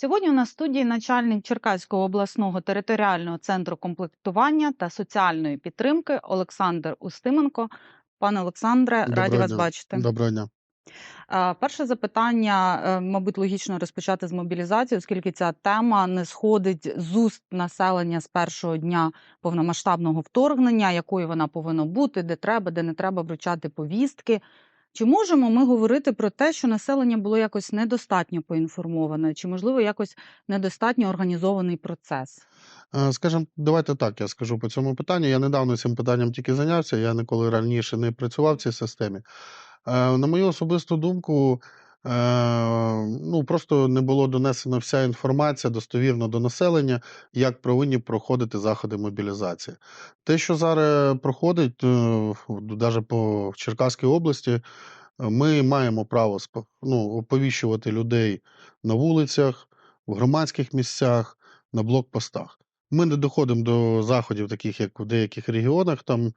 Сьогодні у нас в студії начальник Черкаського обласного територіального центру комплектування та соціальної підтримки Олександр Устименко. Пане Олександре, раді Доброго вас бачити. Доброго дня. Перше запитання, е, мабуть, логічно розпочати з мобілізації, оскільки ця тема не сходить з уст населення з першого дня повномасштабного вторгнення, якою вона повинна бути, де треба, де не треба вручати повістки. Чи можемо ми говорити про те, що населення було якось недостатньо поінформоване, чи, можливо, якось недостатньо організований процес? Е, Скажем, давайте так, я скажу по цьому питанню. Я недавно цим питанням тільки зайнявся, я ніколи раніше не працював в цій системі. Е, На мою особисту думку, ну просто не було донесена вся інформація достовірно до населення, як повинні проходити заходи мобілізації. Те, що зараз проходить, навіть по Черкаській області, е, ми маємо право ну, оповіщувати людей на вулицях, в громадських місцях, на блокпостах. Ми не доходимо до заходів, таких як в деяких регіонах. Там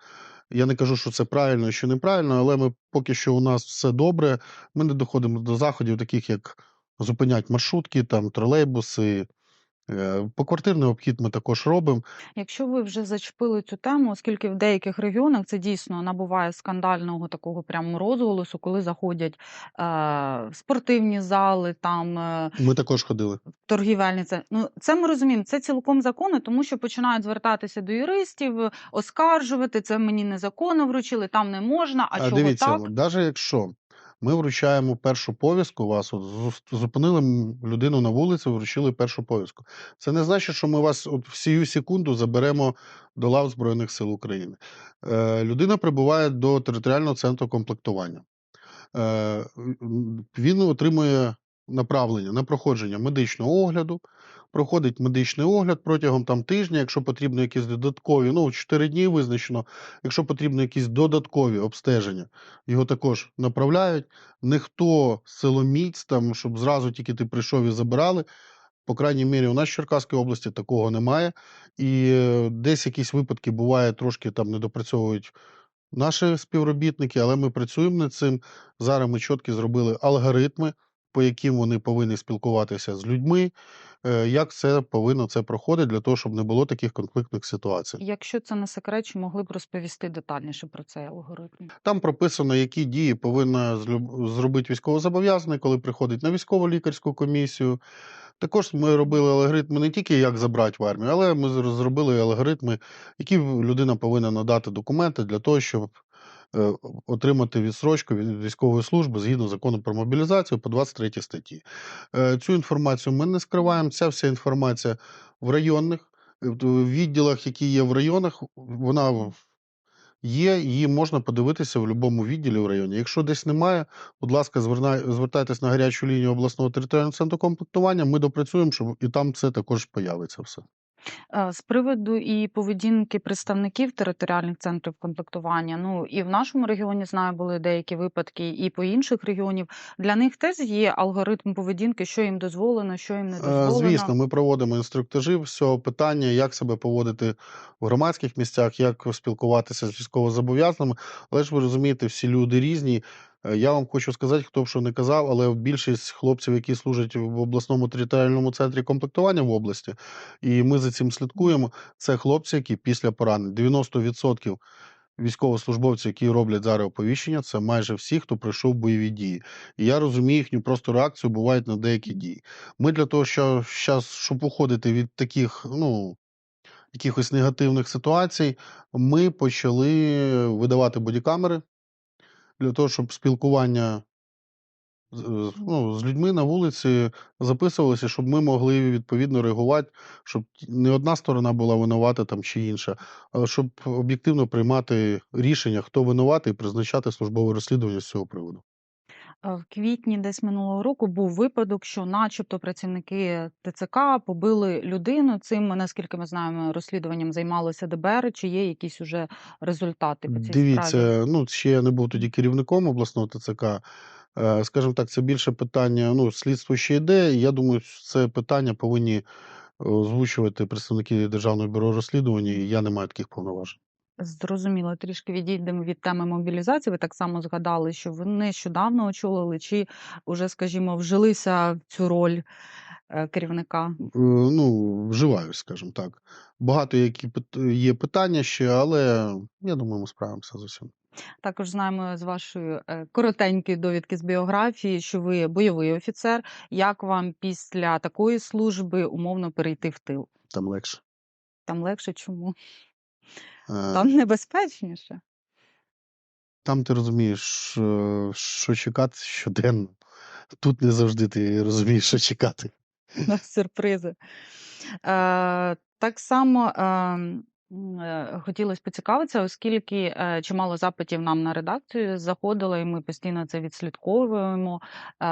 я не кажу, що це правильно, що неправильно, але ми поки що у нас все добре. Ми не доходимо до заходів, таких як зупинять маршрутки, там тролейбуси. Е, Поквартирний обхід ми також робимо. Якщо ви вже зачепили цю тему, оскільки в деяких регіонах це дійсно набуває скандального такого прямо розголосу, коли заходять е, в спортивні зали, там е, Ми також ходили. торгівельні це. Ну це ми розуміємо. Це цілком законно, тому що починають звертатися до юристів, оскаржувати це мені незаконно вручили, там не можна. А, А чого дивіться, так? навіть якщо ми вручаємо першу повістку, вас от зупинили людину на вулиці, вручили першу повістку. Це не значить, що ми вас от в секунду заберемо до лав Збройних сил України. Е, людина прибуває до територіального центру комплектування. Е, він отримує направлення на проходження медичного огляду, проходить медичний огляд протягом там тижня, якщо потрібно якісь додаткові, ну 4 дні визначено, якщо потрібно якісь додаткові обстеження, його також направляють. Ніхто силоміць, там, щоб зразу тільки ти прийшов і забирали. По крайній мірі, у нас в Черкаській області такого немає. І е, десь якісь випадки буває, трошки там недопрацьовують наші співробітники, але ми працюємо над цим. Зараз ми чіткі зробили алгоритми, по яким вони повинні спілкуватися з людьми, е, як це повинно це проходити для того, щоб не було таких конфліктних ситуацій. Якщо це не секрет, чи могли б розповісти детальніше про цей алгоритм? Там прописано, які дії повинна зробити військовозобов'язаний, коли приходить на військово-лікарську комісію. Також ми робили алгоритми не тільки як забрати в армію, але ми зр- зробили алгоритми, які людина повинна надати документи для того, щоб отримати відсрочку від військової служби згідно закону про мобілізацію по 23 статті. Е, Цю інформацію ми не скриваємо. Ця вся інформація в районних е, в відділах, які є в районах, вона є, її можна подивитися в будь-якому відділі в районі. Якщо десь немає, будь ласка, звертайтесь на гарячу лінію обласного територіального центру комплектування. Ми допрацюємо, щоб і там це також появиться все. Е, З приводу і поведінки представників територіальних центрів комплектування, ну і в нашому регіоні знаю, були деякі випадки, і по інших регіонів. Для них теж є алгоритм поведінки, що їм дозволено, що їм не Е, дозволено. Звісно, ми проводимо інструктажі з цього питання, як себе поводити в громадських місцях, як спілкуватися з військовозобов'язаними. Але ж ви розумієте, всі люди різні. Е, Я вам хочу сказати, хто б що не казав, але більшість хлопців, які служать в обласному територіальному центрі комплектування в області, і ми за цим слідкуємо. Це хлопці, які після поранень 90% військовослужбовців, які роблять зараз оповіщення, це майже всі, хто пройшов бойові дії. І я розумію їхню просто реакцію бувають на деякі дії. Ми для того, що щас, щоб уходити від таких, ну. Якихось негативних ситуацій, ми почали видавати бодікамери для того, щоб спілкування з- ну, з людьми на вулиці записувалося, щоб ми могли відповідно реагувати, щоб не одна сторона була винувата там чи інша, але щоб об'єктивно приймати рішення, хто винуватий, і призначати службове розслідування з цього приводу. Е, В квітні десь минулого року був випадок, що, начебто, працівники ТЦК побили людину. Цим, наскільки ми знаємо, розслідуванням займалося ДБР. Чи є якісь уже результати по цій справі? Дивіться, ну ще я не був тоді керівником обласного ТЦК. Е, Скажімо так, це більше питання. Ну, слідство ще йде. і Я думаю, це питання повинні е, озвучувати представники Державного бюро розслідувань. і Я не маю таких повноважень. Зрозуміло, трішки відійдемо від теми мобілізації. Ви так само згадали, що ви нещодавно очолили, чи уже, скажімо, вжилися в цю роль е, керівника? Ну, вживаюсь, скажімо так. Багато які є питання ще, але я думаю, ми справимося з усім. Також знаємо з вашої е, коротенької довідки з біографії, що ви бойовий офіцер. Як вам після такої служби умовно перейти в тил? Там легше. Там легше чому? Е, Там небезпечніше. Там ти розумієш, е, що чекати щоденно. Тут не завжди ти розумієш, що чекати. на сюрпризи. Е, так само е, е, хотілося поцікавитися, оскільки чимало запитів нам на редакцію заходило, і ми постійно це відслідковуємо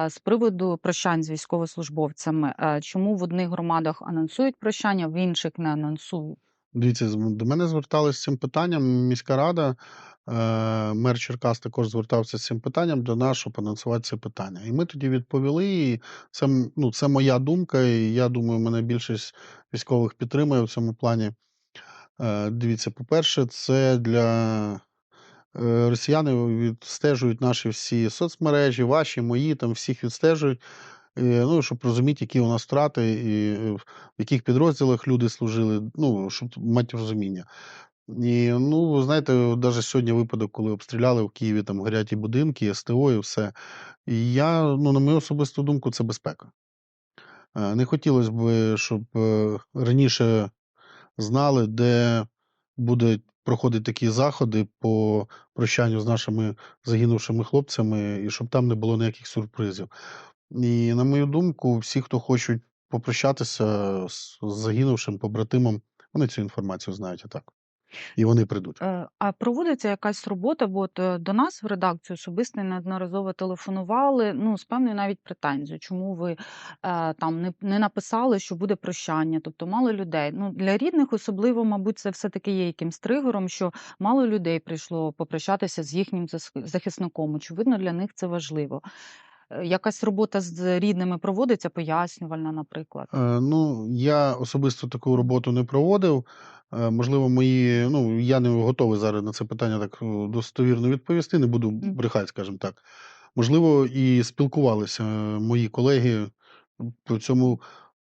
з приводу прощань з військовослужбовцями. Чому в одних громадах анонсують прощання, в інших не анонсують? Дивіться, до мене зверталися з цим питанням міська рада. е, Мер Черкас також звертався з цим питанням до нас, щоб анонсувати це питання. І ми тоді відповіли. І це, ну, це моя думка, і я думаю, мене більшість військових підтримує в цьому плані. Е, Дивіться, по-перше, це для е, росіяни відстежують наші всі соцмережі, ваші, мої, там всіх відстежують. Ну, щоб розуміти, які у нас втрати, і е, в яких підрозділах люди служили, ну, щоб мати розуміння. І, ну, знаєте, навіть сьогодні випадок, коли обстріляли в Києві там горять і будинки, і СТО, і все. І я, ну, на мою особисту думку, це безпека. Е, Не хотілося б, щоб е, раніше знали, де будуть проходити такі заходи по прощанню з нашими загинувшими хлопцями, і щоб там не було ніяких сюрпризів. І, на мою думку, всі, хто хочуть попрощатися з загинувшим побратимом, вони цю інформацію знають і так. І вони прийдуть. Е, А проводиться якась робота, бо от е, до нас в редакцію особисто неодноразово телефонували, ну, з певною навіть претензією, чому ви е, там не, не написали, що буде прощання, тобто мало людей. Ну, для рідних особливо, мабуть, це все-таки є якимсь тригером, що мало людей прийшло попрощатися з їхнім захисником. Очевидно, для них це важливо. Е, Якась робота з рідними проводиться, пояснювальна, наприклад. Е, Ну, я особисто таку роботу не проводив. Е, Можливо, мої, ну, я не готовий зараз на це питання так е, достовірно відповісти, не буду брехати, скажімо так. Можливо, і спілкувалися мої колеги по цьому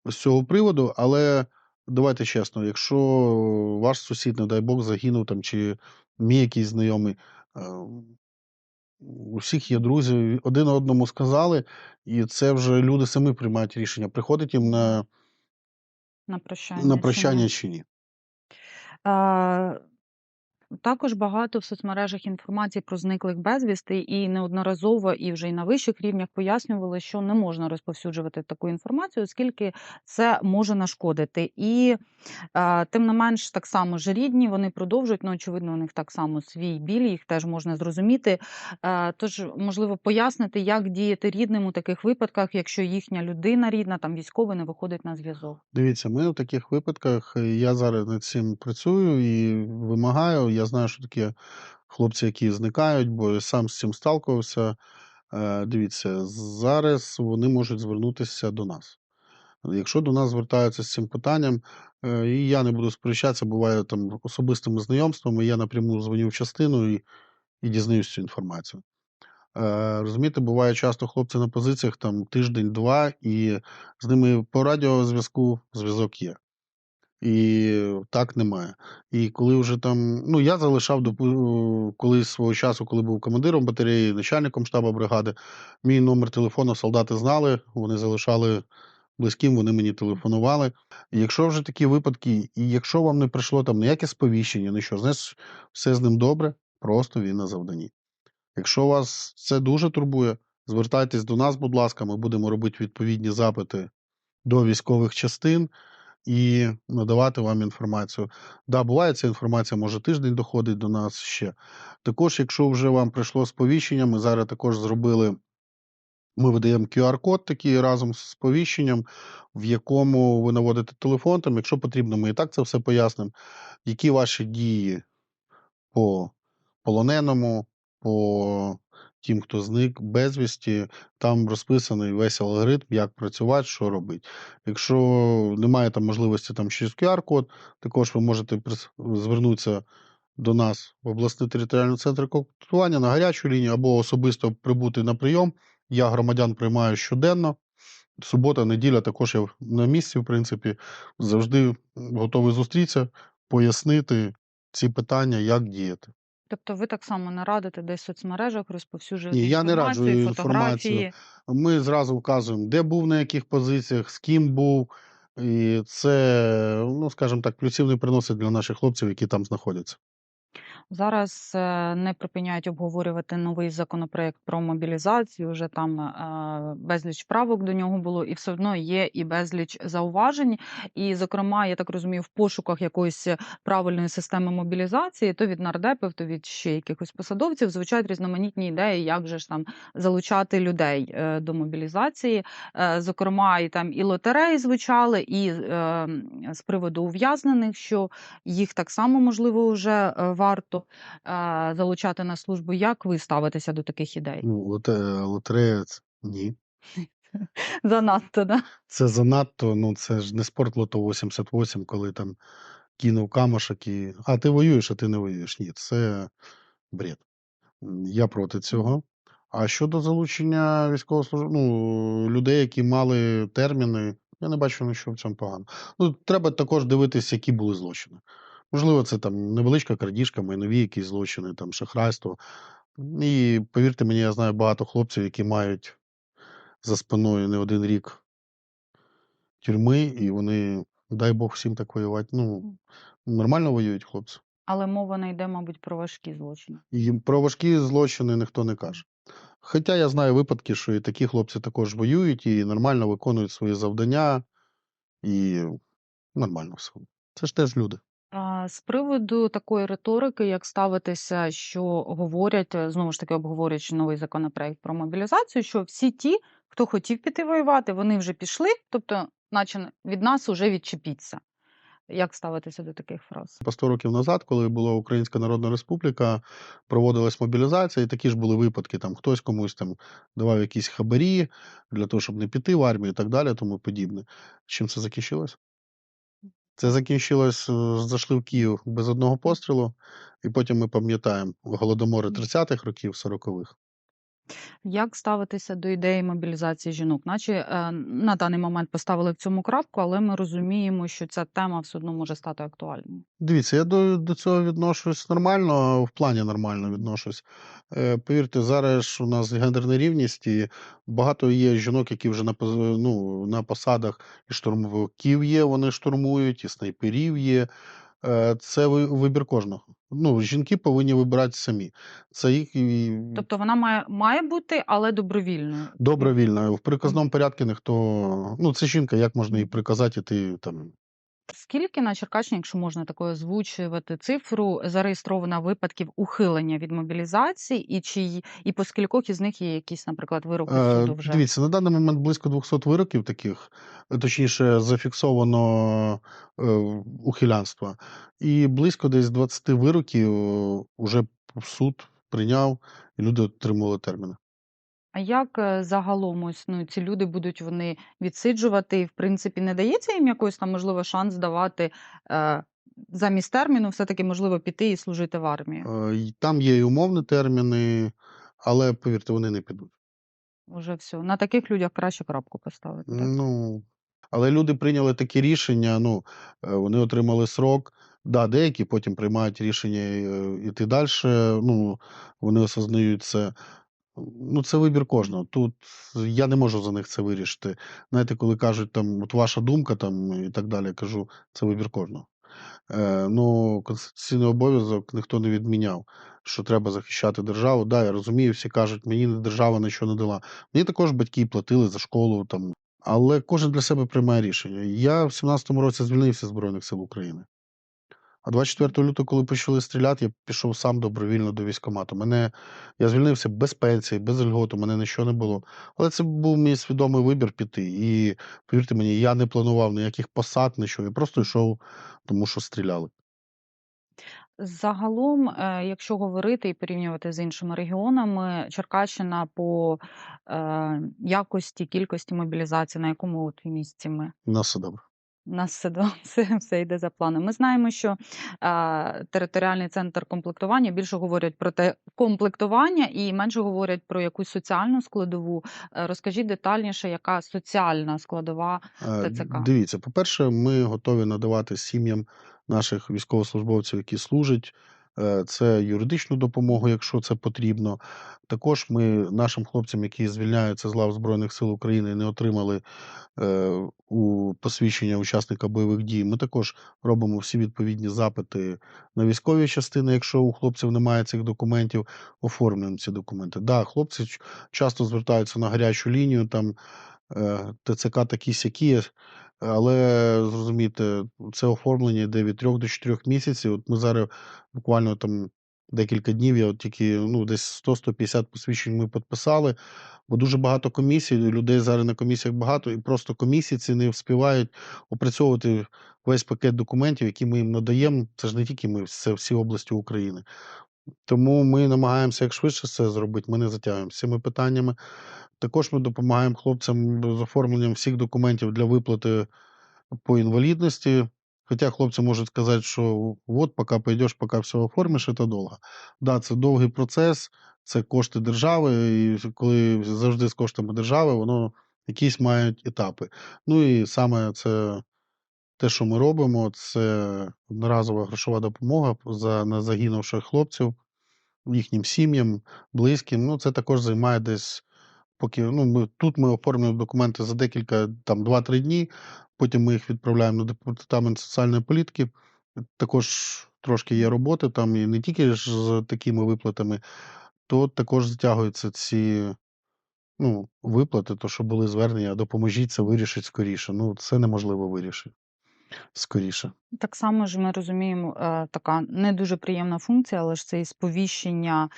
з цього приводу, але давайте чесно, якщо ваш сусід, не дай Бог, загинув там, чи мій якийсь знайомий, е, у всіх є друзі, один одному сказали, і це вже люди самі приймають рішення, приходить їм на, На прощання. на чи прощання ні? чи ні. А, Також багато в соцмережах інформації про зниклих безвісти, і неодноразово, і вже й на вищих рівнях пояснювали, що не можна розповсюджувати таку інформацію, оскільки це може нашкодити. І е, тим не менш, так само ж рідні, вони продовжують. Ну, очевидно, у них так само свій біль, їх теж можна зрозуміти. Е, Тож, можливо, пояснити, як діяти рідним у таких випадках, якщо їхня людина рідна, там військовий не виходить на зв'язок. Дивіться, ми у таких випадках, я зараз над цим працюю і вимагаю. Я знаю, що такі хлопці, які зникають, бо я сам з цим сталкувався. Е, Дивіться, зараз вони можуть звернутися до нас. Якщо до нас звертаються з цим питанням, е, і я не буду сперечатися, буває там особистими знайомствами, я напряму дзвоню в частину і, і дізнаюсь цю інформацію. Е, Розумієте, буває часто хлопці на позиціях там тиждень-два, і з ними по радіозв'язку зв'язок є. І так немає. І коли вже там, ну я залишав допу- колись свого часу, коли був командиром батареї, начальником штабу бригади, мій номер телефону солдати знали, вони залишали близьким, вони мені телефонували. І якщо вже такі випадки, і якщо вам не прийшло там ніяке сповіщення, нічого, значить все з ним добре, просто він на завданні. Якщо вас це дуже турбує, звертайтесь до нас, будь ласка, ми будемо робити відповідні запити до військових частин і надавати вам інформацію. Да, буває, ця інформація може тиждень доходить до нас ще. Також, якщо вже вам прийшло сповіщення, ми зараз також зробили. Ми видаємо QR-код такий разом з сповіщенням, в якому ви наводите телефон. Там, якщо потрібно, ми і так це все пояснимо. Які ваші дії по полоненому, по тим, хто зник безвісті, там розписаний весь алгоритм, як працювати, що робити. Якщо немає там можливості там через QR-код, також ви можете звернутися до нас в обласний територіальний центр комплектування на гарячу лінію або особисто прибути на прийом. Я громадян приймаю щоденно. субота, неділя також я на місці, в принципі, завжди готовий зустрітися, пояснити ці питання, як діяти. Тобто ви так само не радите десь в соцмережах розповсюджувати Ні, я не раджу інформацію. Ми зразу вказуємо, де був, на яких позиціях, з ким був. І це, ну, скажімо так, плюсів не приносить для наших хлопців, які там знаходяться. Зараз е, не припиняють обговорювати новий законопроект про мобілізацію. Вже там е, безліч правок до нього було, і все одно є і безліч зауважень. І, зокрема, я так розумію, в пошуках якоїсь правильної системи мобілізації, то від нардепів, то від ще якихось посадовців звучать різноманітні ідеї, як же ж там залучати людей е, до мобілізації. Зокрема, і там і лотереї звучали, і з приводу ув'язнених, що їх так само можливо вже варто е, залучати на службу. Як ви ставитеся до таких ідей? Ну, лоте- лотерея ні. Занадто, да? Це занадто, ну це ж не спорт лото 88, коли там кинув камушок і. А ти воюєш, а ти не воюєш. Ні, це бред. Я проти цього. А щодо залучення військовослужб... ну, людей, які мали терміни, я не бачу нічого в цьому погано. Ну, треба також дивитися, які були злочини. Можливо, це там невеличка крадіжка, майнові якісь злочини, там шахрайство. І повірте мені, я знаю багато хлопців, які мають за спиною не один рік тюрми, і вони, дай Бог всім так воювати. Ну, нормально воюють хлопці. Але мова не йде, мабуть, про важкі злочини. І про важкі злочини ніхто не каже. Хоча я знаю випадки, що і такі хлопці також воюють і нормально виконують свої завдання, і нормально все. Це ж теж люди. З приводу такої риторики, як ставитися, що говорять, е, знову ж таки обговорюючи новий законопроект про мобілізацію, що всі ті, хто хотів піти воювати, вони вже пішли, тобто, наче від нас уже відчепіться. Як ставитися до таких фраз? По 100 років назад, коли була Українська Народна Республіка, проводилась мобілізація, і такі ж були випадки. Там хтось комусь там давав якісь хабарі для того, щоб не піти в армію і так далі, тому подібне. Чим це закінчилось? Це закінчилось, е, зайшли в Київ без одного пострілу, і потім ми пам'ятаємо голодомори 30-х років, 40-х. Як ставитися до ідеї мобілізації жінок? Наче е, на даний момент поставили в цьому крапку, але ми розуміємо, що ця тема все одно може стати актуальною. Дивіться, я до, до цього відношусь нормально, в плані нормально відношусь. Е, повірте, зараз у нас гендерна рівність, і багато є жінок, які вже на, ну, на посадах і штурмовиків є, вони штурмують, і снайперів є. Е, це ви- вибір кожного. Ну, жінки повинні вибирати самі. Це їх Тобто вона має, має бути, але добровільною. Добровільною В приказному порядку ніхто. Ну, це жінка, як можна їй приказати, і ти там Скільки на Черкащині, якщо можна такою озвучувати цифру, зареєстровано випадків ухилення від мобілізації, і чи і по скількох із них є якісь, наприклад, вироки Е, суду вже? Дивіться, на даний момент близько 200 вироків таких, е, точніше, зафіксовано е, ухилянства. І близько десь 20 вироків вже суд прийняв, і люди отримали терміни. А як е, загалом ось ну ці люди будуть вони відсиджувати, і в принципі не дається їм якийсь там можливо шанс давати е, замість терміну, все таки можливо піти і служити в армії? Е, Там є і умовні терміни, але повірте, вони не підуть. Уже все на таких людях краще крапку поставити. Так? Ну, але люди прийняли такі рішення, ну, е, вони отримали срок. Да, деякі потім приймають рішення е, іти далі. Ну, вони осознають це. Ну, це вибір кожного. Тут я не можу за них це вирішити. Знаєте, коли кажуть, там, от ваша думка там, і так далі, я кажу, це вибір кожного. Е, ну, конституційний обов'язок ніхто не відміняв, що треба захищати державу. Да, я розумію, всі кажуть, мені держава нічого не дала. Мені також батьки платили за школу, там, але кожен для себе приймає рішення. Я в 17-му році звільнився з Збройних сил України. А 24 лютого, коли почали стріляти, я пішов сам добровільно до військкомату. Мене я звільнився без пенсії, без льготу, мене нічого не було. Але це був мій свідомий вибір піти. І повірте мені, я не планував ніяких посад, нічого. Я просто йшов, тому що стріляли. Загалом, е, якщо говорити і порівнювати з іншими регіонами, Черкащина по е, якості, кількості мобілізації, на якому от місці ми? Нас все добре. У нас все, все, все йде за планом. Ми знаємо, що е, територіальний центр комплектування більше говорять про те комплектування і менше говорять про якусь соціальну складову. Е, розкажіть детальніше, яка соціальна складова Е, Дивіться, по-перше, ми готові надавати сім'ям наших військовослужбовців, які служать. Е, Це юридичну допомогу, якщо це потрібно. Також ми нашим хлопцям, які звільняються з лав Збройних сил України, не отримали е, у посвідчення учасника бойових дій. Ми також робимо всі відповідні запити на військові частини. Якщо у хлопців немає цих документів, оформлюємо ці документи. Да, хлопці часто звертаються на гарячу лінію, там ТЦК такі сякі. Але зрозумійте, це оформлення йде від 3 до 4 місяців. От ми зараз буквально там декілька днів, я от тільки ну, десь 100-150 посвідчень ми підписали, бо дуже багато комісій, людей зараз на комісіях багато, і просто комісії ці не вспівають опрацьовувати весь пакет документів, які ми їм надаємо. Це ж не тільки ми, це всі області України. Тому ми намагаємося як швидше це зробити. Ми не затягуємо цими питаннями. Також ми допомагаємо хлопцям з оформленням всіх документів для виплати по інвалідності. Хоча хлопці можуть сказати, що от поки пойдеш, поки все оформиш, це довго. Да, це довгий процес, це кошти держави, і коли завжди з коштами держави, воно якісь мають етапи. Ну і саме це те, що ми робимо, це одноразова грошова допомога за на загинувших хлопців, їхнім сім'ям, близьким. Ну, це також займає десь поки ну, ми, тут ми оформлюємо документи за декілька, там 2-3 дні, потім ми їх відправляємо на департамент соціальної політики. Також трошки є роботи там, і не тільки ж з такими виплатами, то також затягуються ці ну, виплати, то що були звернення, допоможіть це вирішити скоріше. Ну, це неможливо вирішити скоріше. Так само ж ми розуміємо, е, така не дуже приємна функція, але ж це і сповіщення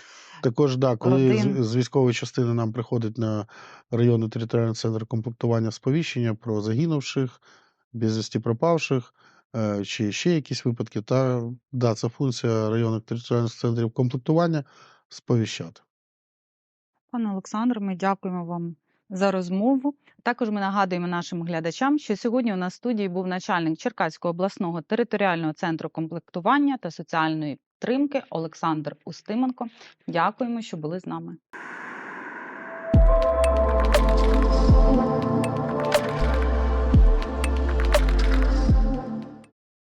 Також, да, коли Родин. з, з військової частини нам приходить на районний територіальний центр комплектування сповіщення про загинувших, безвісті пропавших, е, чи ще якісь випадки, та да, це функція районних територіальних центрів комплектування сповіщати. Пане Олександр, ми дякуємо вам за розмову. Також ми нагадуємо нашим глядачам, що сьогодні у нас в студії був начальник Черкаського обласного територіального центру комплектування та соціальної підтримки Олександр Устименко. Дякуємо, що були з нами.